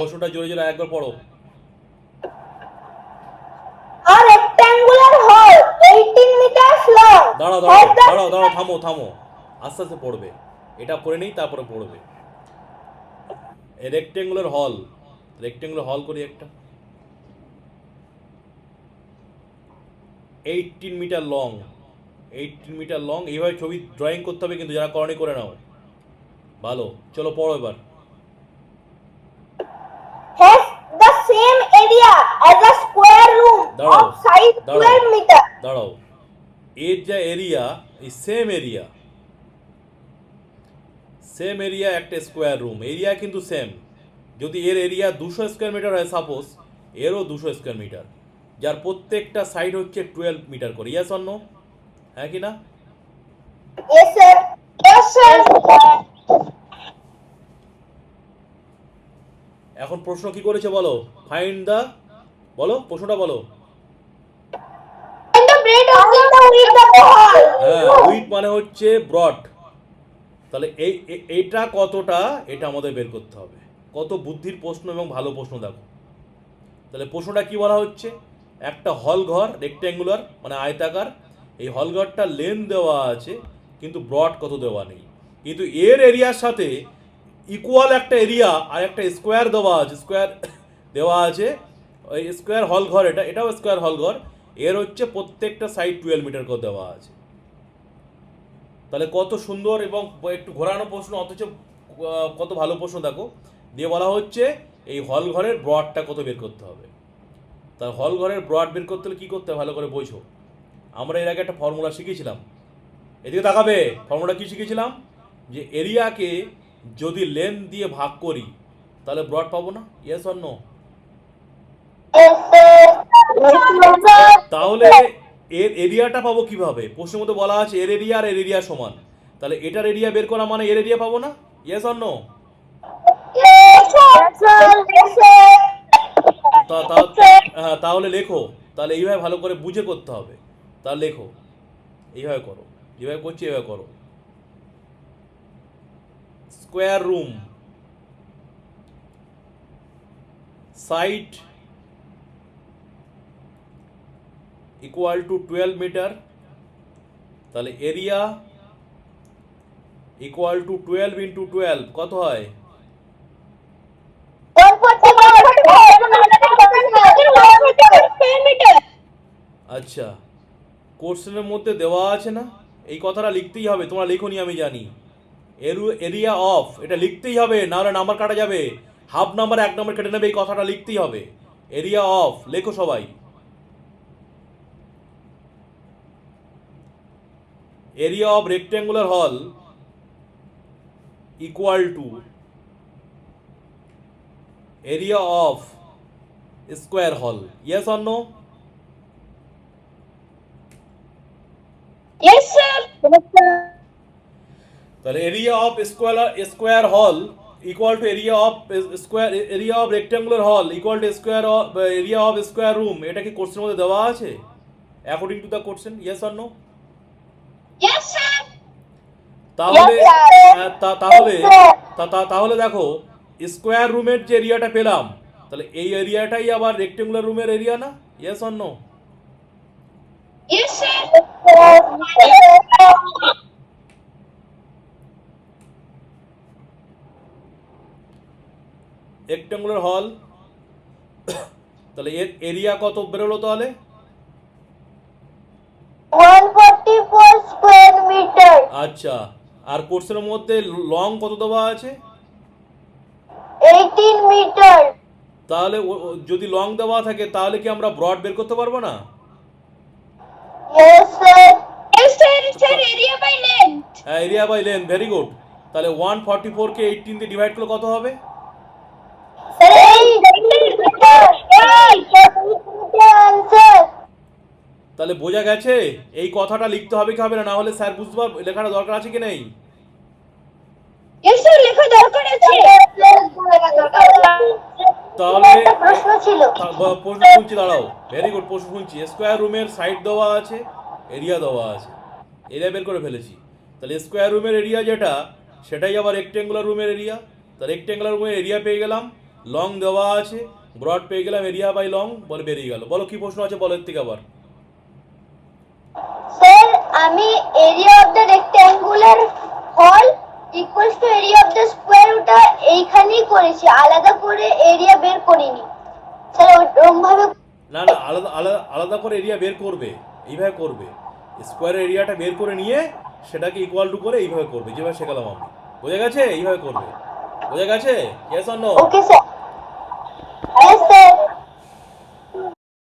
প্রশ্নটা জোরে জোরে একবার পড়ো। A rectangular hall 18 meters long. দাঁড়াও দাঁড়াও দাঁড়াও দাঁড়াও থামো থামো। আস্তে আস্তে পড়বে। এটা পড়ে নেই তারপরে পড়বে। রেক্টেঙ্গুলার হল রেক্টেঙ্গুলার হল করি একটা। Eighteen metre long eighteen metre long এইভাবে ছবি ড্রয়িং করতে হবে কিন্তু যারা করনি করে নাও। ভালো। চলো পড়ো এবার। Same area as a square room দাঁড়াও, of size দাঁড়াও। 12 meter. দাঁড়াও এর যা এরিয়া এই সেম এরিয়া সেম এরিয়া একটা স্কোয়ার রুম এরিয়া কিন্তু সেম যদি এর এরিয়া দুশো স্কোয়ার মিটার হয় সাপোজ এরও দুশো স্কোয়ার মিটার যার প্রত্যেকটা সাইড হচ্ছে টুয়েলভ মিটার করে ইয়াস অন্য হ্যাঁ কি না Yes, sir. Yes, sir. এখন প্রশ্ন কি করেছে বলো? ফাইন্ড দা বলো প্রশ্নটা বলো. হ্যাঁ উইথ মানে হচ্ছে ব্রড। তাহলে এই এ- এইটা কতটা? এটা আমাদের বের করতে হবে। কত বুদ্ধির প্রশ্ন এবং ভালো প্রশ্ন দেখো। তাহলে প্রশ্নটা কি বলা হচ্ছে? একটা হল ঘর রেক্ট্যাঙ্গুলার মানে আয়তাকার। এই হল ঘরটা লেন দেওয়া আছে কিন্তু ব্রড কত দেওয়া নেই। কিন্তু এর এরিয়ার সাথে ইকুয়াল একটা এরিয়া আর একটা স্কোয়ার দেওয়া আছে স্কোয়ার দেওয়া আছে ওই স্কোয়ার হল ঘর এটা, এটাও স্কোয়ার হল ঘর, এর হচ্ছে প্রত্যেকটা সাইড টুয়েলভ মিটার করে দেওয়া আছে। তাহলে কত সুন্দর এবং একটু ঘোরানো প্রশ্ন, অথচ কত ভালো প্রশ্ন দেখো। দিয়ে বলা হচ্ছে, এই হল ঘরের ব্রডটা কত বের করতে হবে? তার হল ঘরের ব্রড বের করতে হলে কী করতে হবে? ভালো করে বোঝো। আমরা এর আগে একটা ফর্মুলা শিখেছিলাম। এদিকে তাকাবে ফর্মুলা কী শিখেছিলাম? যে এরিয়াকে যদি লেন দিয়ে ভাগ করি, তাহলে ব্রড পাবো না? Yes or sir. তাহলে এর এরিয়াটা পাবো কীভাবে? প্রশ্নের মধ্যে বলা আছে এর এরিয়া আর এর এরিয়া সমান। তাহলে এটার এরিয়া বের করা মানে এর এরিয়া পাবো না? Yes or. তা, তা- হ্যাঁ তাহলে লেখো। তাহলে এইভাবে ভালো করে বুঝে করতে হবে। তাহলে লেখো। এইভাবে করো। যেভাবে করছি, এইভাবে করো। Square room side equal to twelve metre, তাহলে area equal to twelve into twelve, কত হয় 10 meter. আচ্ছা কোশ্চেনের মধ্যে দেওয়া আছে না এই কথাটা লিখতেই হবে, তোমরা লেখনি আমি জানি এরু এরিয়া অফ এটা লিখতেই হবে নাহলে নাম্বার কাটা যাবে। হাফ নাম্বার এক নাম্বার কেটে নেবে এই কথাটা লিখতেই হবে। এরিয়া অফ লেখো সবাই। Area of rectangular hall equal to area of square hall yes or no Yes, sir. Yes, sir. তাহলে area of square square hall equal to area of square area of rectangular hall equal to square of area of square room এটা কি কোশ্চেনের মধ্যে দেওয়া আছে? According to the question yes or no. তাহলে তাহলে তাহলে দেখো স্কোয়ার রুমের যে এরিয়াটা পেলাম তাহলে এই এরিয়াটাই আবার রেক্ট্যাঙ্গুলার রুমের এরিয়া না? Yes or no Yes, sir. Rectangular hall তাহলে এর এরিয়া কত? বেরোলো তাহলে? 144 square meter. আচ্ছা আর কোর্সের মধ্যে লং কত দেওয়া আছে? 18 meter. তাহলে যদি লং দেওয়া থাকে তাহলে কি আমরা ব্রড বের করতে পারব না. হ্যাঁ area by length very good তাহলে ওয়ান ফর্টি ফোরকে এইটিন দিয়ে ডিভাইড করলে কত হবে Sir, 8 meter. 8 meter answer. তাহলে বোঝা গেছে এই কথাটা লিখতে হবে কি হবে না? হলে স্যার বুঝতে পারবে লেখাটা দরকার আছে কি নেই? লেখা দরকার আছে। তাহলে প্রশ্ন শুনছি দাঁড়াও। ভেরি গুড প্রশ্ন শুনছি। স্কোয়ার রুমের সাইড দেওয়া আছে এরিয়া দেওয়া আছে। এরিয়া বের করে ফেলেছি। তাহলে স্কোয়ার রুমের এরিয়া যেটা সেটাই আবার রেক্টেঙ্গুলার রুমের এরিয়া তা রেক্টেঙ্গুলার রুমের এরিয়া পেয়ে গেলাম। লং দেওয়া আছে। ব্রড পেয়ে গেলাম এরিয়া বাই লং বলে বেরিয়ে গেল। বলো কি প্রশ্ন আছে বলো এর থেকে আবার। আমি area of the rectangular hall equals to area of the square ওটা এইখানেই করেছি আলাদা করে এরিয়া বের করিনি। স্যার ওরকম ভাবে না না আলাদা আলাদা আলাদা করে এরিয়া বের করবে এইভাবে করবে। স্কোয়ার এরিয়াটা বের করে নিয়ে সেটাকে ইকুয়াল টু করে এইভাবে করবে যেভাবে শেখালাম আমি। বোঝা গেছে? এইভাবে করবে। বোঝা গেছে? Yes or no okay sir